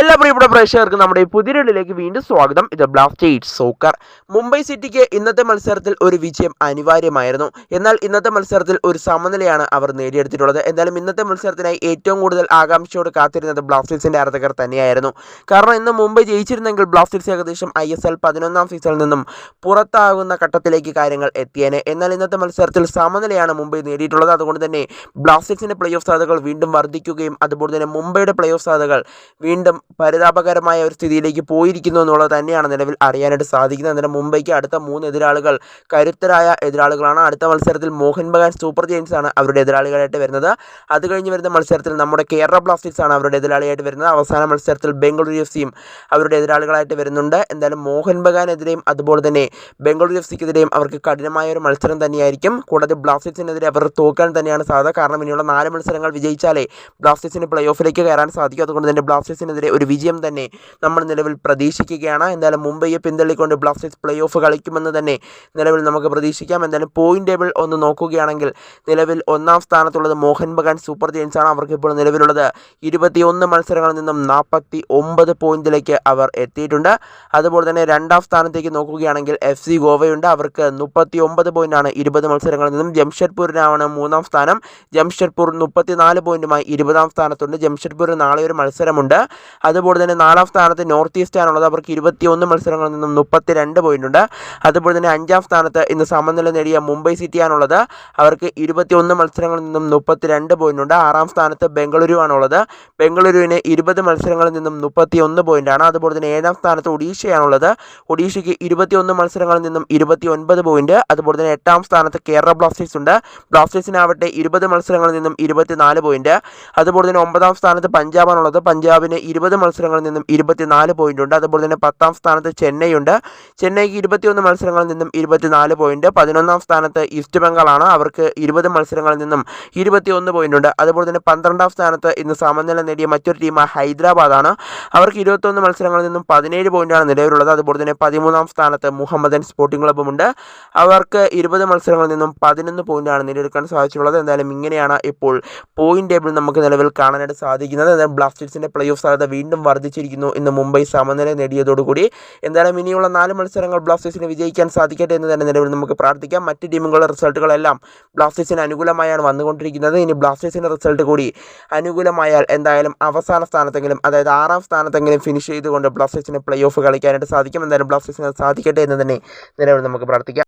എല്ലാ പ്രിയപ്പെട്ട പ്രേക്ഷകർക്കും നമ്മുടെ ഈ പുതിയൊരിലേക്ക് വീണ്ടും സ്വാഗതം. ഇത് ബ്ലാസ്റ്റേഴ്സ് സോക്കർ മുംബൈ സിറ്റിക്ക് ഇന്നത്തെ മത്സരത്തിൽ ഒരു വിജയം അനിവാര്യമായിരുന്നു. എന്നാൽ ഇന്നത്തെ മത്സരത്തിൽ ഒരു സമനിലയാണ് അവർ നേടിയെടുത്തിട്ടുള്ളത്. എന്തായാലും ഇന്നത്തെ മത്സരത്തിനായി ഏറ്റവും കൂടുതൽ ആകാംക്ഷയോട് കാത്തിരുന്നത് ബ്ലാസ്റ്റേഴ്സിന്റെ ആരാധകർ തന്നെയായിരുന്നു. കാരണം ഇന്ന് മുംബൈ ജയിച്ചിരുന്നെങ്കിൽ ബ്ലാസ്റ്റേഴ്സ് ഏകദേശം ഐ എസ് എൽ പതിനൊന്നാം സീസണിൽ നിന്നും പുറത്താകുന്ന ഘട്ടത്തിലേക്ക് കാര്യങ്ങൾ എത്തിയേനെ. എന്നാൽ ഇന്നത്തെ മത്സരത്തിൽ സമനിലയാണ് മുംബൈ നേടിയിട്ടുള്ളത്. അതുകൊണ്ട് തന്നെ ബ്ലാസ്റ്റേഴ്സിന്റെ പ്ലേ ഓഫ് സാധ്യതകൾ വീണ്ടും വർദ്ധിക്കുകയും അതുപോലെ തന്നെ മുംബൈയുടെ പ്ലേ ഓഫ് സാധ്യതകൾ വീണ്ടും പരിതാപകരമായ ഒരു സ്ഥിതിയിലേക്ക് പോയിരിക്കുന്നു എന്നുള്ളത് തന്നെയാണ് നിലവിൽ അറിയാനായിട്ട് സാധിക്കുന്നത്. അന്നേരം മുംബൈക്ക് അടുത്ത മൂന്ന് എതിരാളികൾ കരുത്തരായ എതിരാളികളാണ്. അടുത്ത മത്സരത്തിൽ മോഹൻ ബഗാൻ സൂപ്പർ ജെയിൻസ് ആണ് അവരുടെ എതിരാളികളായിട്ട് വരുന്നത്. അത് കഴിഞ്ഞ് വരുന്ന മത്സരത്തിൽ നമ്മുടെ കേരള ബ്ലാസ്റ്റേഴ്സ് ആണ് അവരുടെ എതിരാളിയായിട്ട് വരുന്നത്. അവസാന മത്സരത്തിൽ ബംഗളൂരു എഫ് സിയും അവരുടെ എതിരാളികളായിട്ട് വരുന്നുണ്ട്. എന്തായാലും മോഹൻ ബഗാനെതിരെയും അതുപോലെ തന്നെ ബംഗളൂരു എഫ് സിക്കെതിരെയും അവർക്ക് കഠിനമായ ഒരു മത്സരം തന്നെയായിരിക്കും. കൂടാതെ ബ്ലാസ്റ്റേഴ്സിനെതിരെ അവർ തോക്കാൻ തന്നെയാണ് സാധ്യത. കാരണം ഇനിയുള്ള നാല് മത്സരങ്ങൾ വിജയിച്ചാലേ ബ്ലാസ്റ്റേഴ്സിന് പ്ലേ ഓഫിലേക്ക് കയറാൻ സാധിക്കും. അതുകൊണ്ട് തന്നെ ബ്ലാസ്റ്റേഴ്സിനെതിരെ ഒരു വിജയം തന്നെ നമ്മൾ നിലവിൽ പ്രതീക്ഷിക്കുകയാണ്. എന്തായാലും മുംബൈയെ പിന്തള്ളിക്കൊണ്ട് ബ്ലാസ്റ്റേഴ്സ് പ്ലേ ഓഫ് കളിക്കുമെന്ന് തന്നെ നിലവിൽ നമുക്ക് പ്രതീക്ഷിക്കാം. എന്തായാലും പോയിന്റ് ടേബിൾ ഒന്ന് നോക്കുകയാണെങ്കിൽ നിലവിൽ ഒന്നാം സ്ഥാനത്തുള്ളത് മോഹൻ ബഗാൻ സൂപ്പർ ജെയിൻസ് ആണ്. അവർക്ക് ഇപ്പോൾ നിലവിലുള്ളത് ഇരുപത്തിയൊന്ന് മത്സരങ്ങളിൽ നിന്നും നാൽപ്പത്തി ഒമ്പത് പോയിന്റിലേക്ക് അവർ എത്തിയിട്ടുണ്ട്. അതുപോലെ തന്നെ രണ്ടാം സ്ഥാനത്തേക്ക് നോക്കുകയാണെങ്കിൽ എഫ് സി ഗോവയുണ്ട്. അവർക്ക് മുപ്പത്തി ഒമ്പത് പോയിന്റാണ് ഇരുപത് മത്സരങ്ങളിൽ നിന്നും. ജംഷഡ്പൂരിനാണ് മൂന്നാം സ്ഥാനം. ജംഷഡ്പൂർ മുപ്പത്തിനാല് പോയിന്റുമായി ഇരുപതാം സ്ഥാനത്തുണ്ട്. ജംഷഡ്പൂരിന് നാളെ ഒരു മത്സരമുണ്ട്. അതുപോലെ തന്നെ നാലാം സ്ഥാനത്ത് നോർത്ത് ഈസ്റ്റ് ആണുള്ളത്. അവർക്ക് ഇരുപത്തിയൊന്ന് മത്സരങ്ങളിൽ നിന്നും മുപ്പത്തി രണ്ട് പോയിന്റ് ഉണ്ട്. അതുപോലെ തന്നെ അഞ്ചാം സ്ഥാനത്ത് ഇന്ന് സമനില നേടിയ മുംബൈ സിറ്റി ആണുള്ളത്. അവർക്ക് ഇരുപത്തിയൊന്ന് മത്സരങ്ങളിൽ നിന്നും മുപ്പത്തി രണ്ട് പോയിന്റ് ഉണ്ട്. ആറാം സ്ഥാനത്ത് ബംഗളൂരു ആണുള്ളത്. ബംഗളൂരുവിന് ഇരുപത് മത്സരങ്ങളിൽ നിന്നും മുപ്പത്തിയൊന്ന് പോയിന്റാണ് അതുപോലെ തന്നെ ഏഴാം സ്ഥാനത്ത് ഒഡീഷയാണുള്ളത്. ഒഡീഷയ്ക്ക് ഇരുപത്തിയൊന്ന് മത്സരങ്ങളിൽ നിന്നും ഇരുപത്തി ഒൻപത് പോയിന്റ് അതുപോലെ തന്നെ എട്ടാം സ്ഥാനത്ത് കേരള ബ്ലാസ്റ്റേഴ്സ് ഉണ്ട്. ബ്ലാസ്റ്റേഴ്സിനാവട്ടെ ഇരുപത് മത്സരങ്ങളിൽ നിന്നും ഇരുപത്തിനാല് പോയിന്റ് അതുപോലെ തന്നെ ഒമ്പതാം സ്ഥാനത്ത് പഞ്ചാബാണുള്ളത്. പഞ്ചാബിന് ഇരുപത് മത്സരങ്ങളിൽ നിന്നും ഇരുപത്തിനാല് പോയിന്റ് ഉണ്ട്. അതുപോലെ തന്നെ പത്താം സ്ഥാനത്ത് ചെന്നൈ ഉണ്ട് ചെന്നൈക്ക് ഇരുപത്തിയൊന്ന് മത്സരങ്ങളിൽ നിന്നും ഇരുപത്തിനാല് പോയിന്റ് പതിനൊന്നാം സ്ഥാനത്ത് ഈസ്റ്റ് ബംഗാളാണ്. അവർക്ക് ഇരുപത് മത്സരങ്ങളിൽ നിന്നും ഇരുപത്തിയൊന്ന് പോയിന്റ് ഉണ്ട്. അതുപോലെ തന്നെ പന്ത്രണ്ടാം സ്ഥാനത്ത് ഇന്ന് സമനില നേടിയ മറ്റൊരു ടീം ഹൈദരാബാദാണ്. അവർക്ക് ഇരുപത്തൊന്ന് മത്സരങ്ങളിൽ നിന്നും പതിനേഴ് പോയിന്റാണ് നിലവിലുള്ളത്. അതുപോലെ തന്നെ പതിമൂന്നാം സ്ഥാനത്ത് മുഹമ്മദൻ സ്പോർട്ടിംഗ് ക്ലബ്ബുമുണ്ട് അവർക്ക് ഇരുപത് മത്സരങ്ങളിൽ നിന്നും പതിനൊന്ന് പോയിന്റാണ് നേടിയെടുക്കാൻ സാധിച്ചിട്ടുള്ളത്. എന്തായാലും ഇങ്ങനെയാണ് ഇപ്പോൾ പോയിന്റ് ടേബിൾ നമുക്ക് നിലവിൽ കാണാനായിട്ട് സാധിക്കുന്നത്. എന്നാൽ ബ്ലാസ്റ്റേഴ്സിന്റെ പ്ലേ ഓഫ് സാധ്യത വീണ്ടും വർദ്ധിച്ചിരിക്കുന്നു ഇന്ന് മുംബൈ സമനില നേടിയതോടുകൂടി. എന്തായാലും ഇനിയുള്ള നാല് മത്സരങ്ങൾ ബ്ലാസ്റ്റേഴ്സിന് വിജയിക്കാൻ സാധിക്കട്ടെ എന്ന് തന്നെ നിലവിൽ നമുക്ക് പ്രാർത്ഥിക്കാം. മറ്റ് ടീമുകളുടെ റിസൾട്ടുകളെല്ലാം ബ്ലാസ്റ്റേഴ്സിന് അനുകൂലമായാണ് വന്നുകൊണ്ടിരിക്കുന്നത്. ഇനി ബ്ലാസ്റ്റേഴ്സിന്റെ റിസൾട്ട് കൂടി അനുകൂലമായാൽ എന്തായാലും അവസാന സ്ഥാനത്തെങ്കിലും അതായത് ആറാം സ്ഥാനത്തെങ്കിലും ഫിനിഷ് ചെയ്തുകൊണ്ട് ബ്ലാസ്റ്റേഴ്സിന് പ്ലേ ഓഫ് കളിക്കാനായിട്ട് സാധിക്കും. എന്തായാലും ബ്ലാസ്റ്റേഴ്സിന് സാധിക്കട്ടെ എന്ന് തന്നെ നിലവിൽ നമുക്ക് പ്രാർത്ഥിക്കാം.